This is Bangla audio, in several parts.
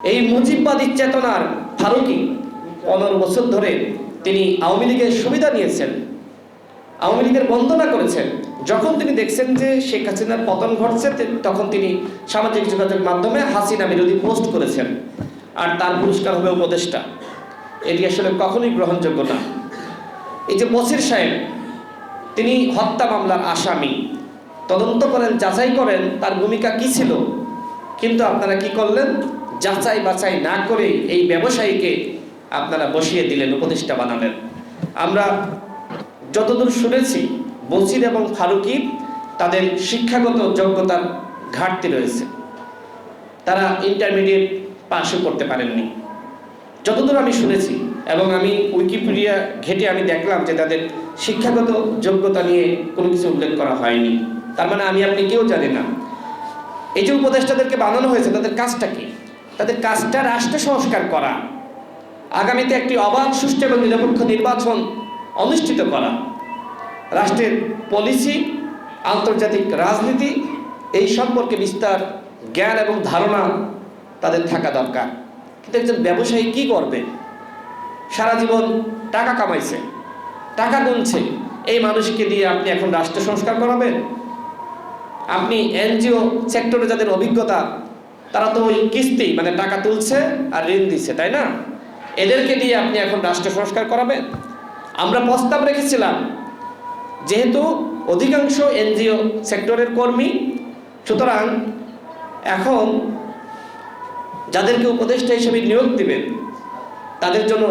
এই মুজিববাদী চেতনার ফারুকি পনেরো বছর ধরে তিনি আওয়ামী লীগের সুবিধা নিয়েছেন। আওয়ামী লীগের বন্দনা করেছেন। যখন তিনি দেখছেন যে শেখ হাসিনার পতন ঘটছে তখন তিনি সামাজিক যোগাযোগ মাধ্যমে হাসিনা বিরোধী পোস্ট করেছেন। আর তার পুরস্কার হবে উপদেষ্টা। এটি আসলে কখনোই গ্রহণযোগ্য না। এই যে বসির সাহেব, তিনি হত্যা মামলার আসামি। তদন্ত করেন, যাচাই করেন, তার ভূমিকা কি ছিল? কিন্তু আপনারা কি করলেন? যাচাই বাছাই না করে এই ব্যবসায়ীকে আপনারা বসিয়ে দিলেন, উপদেষ্টা বানালেন। আমরা যতদূর শুনেছি বসির এবং ফারুকি তাদের শিক্ষাগত যোগ্যতার ঘাটতি রয়েছে। তারা ইন্টারমিডিয়েট পাশও করতে পারেননি। যতদূর আমি শুনেছি এবং আমি উইকিপিডিয়া ঘেটে আমি দেখলাম যে তাদের শিক্ষাগত যোগ্যতা নিয়ে কোনো কিছু উল্লেখ করা হয়নি। তার মানে আমি, আপনি কেউ জানি না। এই যে উপদেষ্টাদেরকে বানানো হয়েছে, তাদের কাজটা কি? তাদের কাজটা রাষ্ট্র সংস্কার করা, আগামীতে একটি অবাধ, সুষ্ঠু এবং নিরপেক্ষ নির্বাচন অনুষ্ঠিত করা। রাষ্ট্রের পলিসি, আন্তর্জাতিক রাজনীতি, এই সম্পর্কে বিস্তার, জ্ঞান এবং ধারণা তাদের থাকা দরকার। কিন্তু একজন ব্যবসায়ী কি করবে? সারা জীবন টাকা কামাইছে, টাকা গুনছে, এই মানুষকে দিয়ে আপনি এখন রাষ্ট্র সংস্কার করাবেন? আপনি এনজিও সেক্টরে যাদের অভিজ্ঞতা তারা তো ওই কিস্তি মানে টাকা তুলছে আর ঋণ দিচ্ছে, তাই না? এদেরকে দিয়ে আপনি এখন রাষ্ট্র সংস্কার করাবেন। আমরা প্রস্তাব রেখেছিলাম, যেহেতু অধিকাংশ এনজিও সেক্টরের কর্মী, সুতরাং এখন যাদেরকে উপদেষ্টা হিসেবে নিয়োগ দিবেন, তাদের জন্য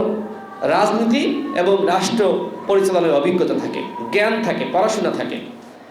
রাজনীতি এবং রাষ্ট্র পরিচালনার অভিজ্ঞতা থাকে, জ্ঞান থাকে, পড়াশোনা থাকে।